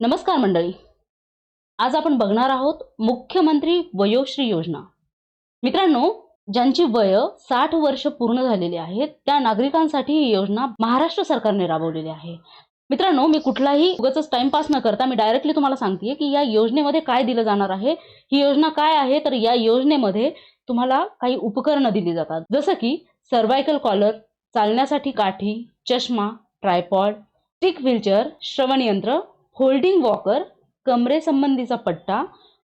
नमस्कार मंडळी. आज आपण बघणार आहोत मुख्यमंत्री वयोश्री योजना. मित्रांनो ज्यांची वय साठ वर्ष पूर्ण झालेली आहेत त्या नागरिकांसाठी ही योजना महाराष्ट्र सरकारने राबवलेली आहे. मित्रांनो मी कुठलाही उगाच टाइमपास न करता मी डायरेक्टली तुम्हाला सांगते की या योजनेमध्ये काय दिलं जाणार आहे ही योजना काय आहे तर या योजनेमध्ये तुम्हाला काही उपकरणं दिली जातात. जसं की सर्वायकल कॉलर चालण्यासाठी काठी चष्मा ट्रायपॉड स्टिक व्हीलचेअर श्रवणयंत्र होल्डिंग वॉकर कमरेसंबंधीचा पट्टा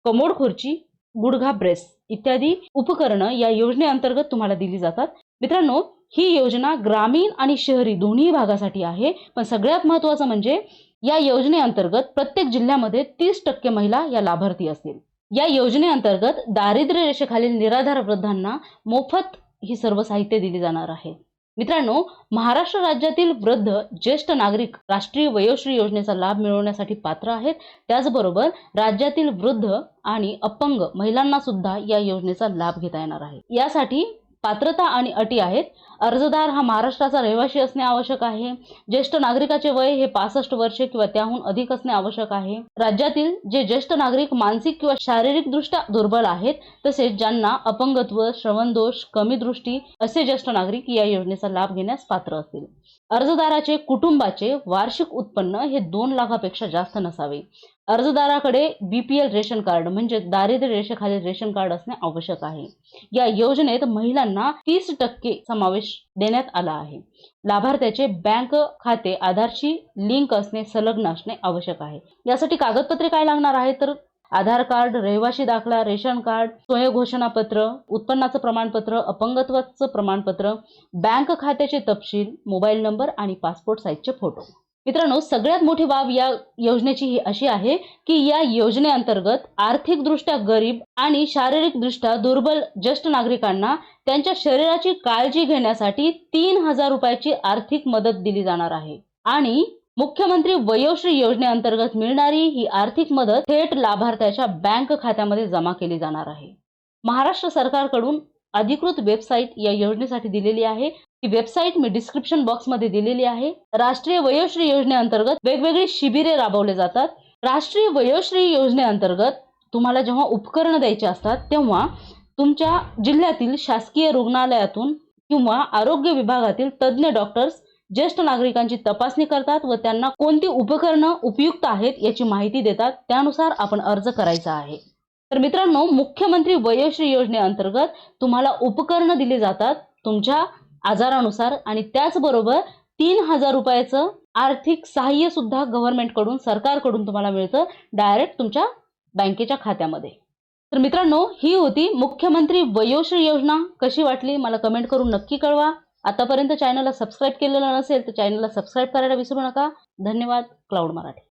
कमोड खुर्ची गुडघा ब्रेस इत्यादी उपकरणं या योजनेअंतर्गत तुम्हाला दिली जातात. मित्रांनो ही योजना ग्रामीण आणि शहरी दोन्ही भागासाठी आहे पण सगळ्यात महत्त्वाचं म्हणजे या योजनेअंतर्गत प्रत्येक जिल्ह्यामध्ये तीस टक्के महिला या लाभार्थी असतील. या योजनेअंतर्गत दारिद्र्य रेषेखालील निराधार वृद्धांना मोफत ही सर्व साहित्य दिली जाणार आहे. मित्रांनो महाराष्ट्र राज्यातील वृद्ध ज्येष्ठ नागरिक राष्ट्रीय वयोश्री योजनेचा लाभ मिळवण्यासाठी पात्र आहेत. त्याचबरोबर राज्यातील वृद्ध आणि अपंग महिलांना सुद्धा या योजनेचा लाभ घेता येणार आहे. यासाठी पात्रता आणि अटी आहेत. अर्जदार हा महाराष्ट्राचा रहिवासी असणे आवश्यक आहे. ज्येष्ठ नागरिकाचे वय हे पासष्ट वर्षे किंवा त्याहून अधिक असणे आवश्यक आहे. राज्यातील जे ज्येष्ठ नागरिक मानसिक किंवा शारीरिकदृष्ट्या दुर्बल आहेत तसेच ज्यांना अपंगत्व श्रवणदोष कमी दृष्टी असे ज्येष्ठ नागरिक या योजनेचा लाभ घेण्यास पात्र असतील. अर्जदाराचे कुटुंबाचे वार्षिक उत्पन्न हे दोन लाखापेक्षा जास्त नसावे. अर्जदाराकडे बीपीएल रेशन कार्ड म्हणजे दारिद्र्य रेषेखालील रेशन कार्ड असणे आवश्यक आहे. या योजनेत महिलांना तीस टक्के समावेश देण्यात आला आहे. लाभार्थ्याचे बँक खाते आधारशी लिंक असणे संलग्न असणे आवश्यक आहे. यासाठी कागदपत्रे काय लागणार आहे तर? आधार कार्ड रहिवाशी दाखला रेशन कार्ड स्वयंघोषणापत्र उत्पन्नाचं प्रमाणपत्र अपंगत्वाचं प्रमाणपत्र बँक खात्याचे तपशील मोबाईल नंबर आणि पासपोर्ट साईजचे फोटो. मित्रांनो सगळ्यात मोठी बाब या योजनेची ही अशी आहे की या योजनेअंतर्गत आर्थिकदृष्ट्या गरीब आणि शारीरिकदृष्ट्या दुर्बल ज्येष्ठ नागरिकांना त्यांच्या शरीराची काळजी घेण्यासाठी तीन हजार रुपयाची आर्थिक मदत दिली जाणार आहे. आणि मुख्यमंत्री वयोश्री योजनेअंतर्गत मिळणारी ही आर्थिक मदत थेट लाभार्थ्याच्या बँक खात्यामध्ये जमा केली जाणार आहे. महाराष्ट्र सरकारकडून अधिकृत वेबसाईट या योजनेसाठी दिलेली आहे. ती वेबसाईट मी डिस्क्रिप्शन बॉक्समध्ये दिलेली आहे. राष्ट्रीय वयोश्री योजनेअंतर्गत वेगवेगळी शिबिरे राबवले जातात. राष्ट्रीय वयोश्री योजनेअंतर्गत तुम्हाला जेव्हा उपकरणं द्यायची असतात तेव्हा तुमच्या जिल्ह्यातील शासकीय रुग्णालयातून किंवा आरोग्य विभागातील तज्ज्ञ डॉक्टर्स ज्येष्ठ नागरिकांची तपासणी करतात व त्यांना कोणती उपकरणं उपयुक्त आहेत याची माहिती देतात. त्यानुसार आपण अर्ज करायचा आहे. तर मित्रांनो मुख्यमंत्री वयोश्री योजनेअंतर्गत तुम्हाला उपकरणं दिली जातात तुमच्या आजारानुसार आणि त्याचबरोबर तीन हजार रुपयाचं आर्थिक सहाय्य सुद्धा गव्हर्नमेंटकडून सरकारकडून तुम्हाला मिळतं डायरेक्ट तुमच्या बँकेच्या खात्यामध्ये. तर मित्रांनो ही होती मुख्यमंत्री वयोश्री योजना. कशी वाटली? मला कमेंट करून नक्की कळवा. आतापर्यंत चॅनलला सबस्क्राईब केलेलं नसेल तर चॅनलला सबस्क्राईब करायला विसरू नका. धन्यवाद. क्लाउड मराठी.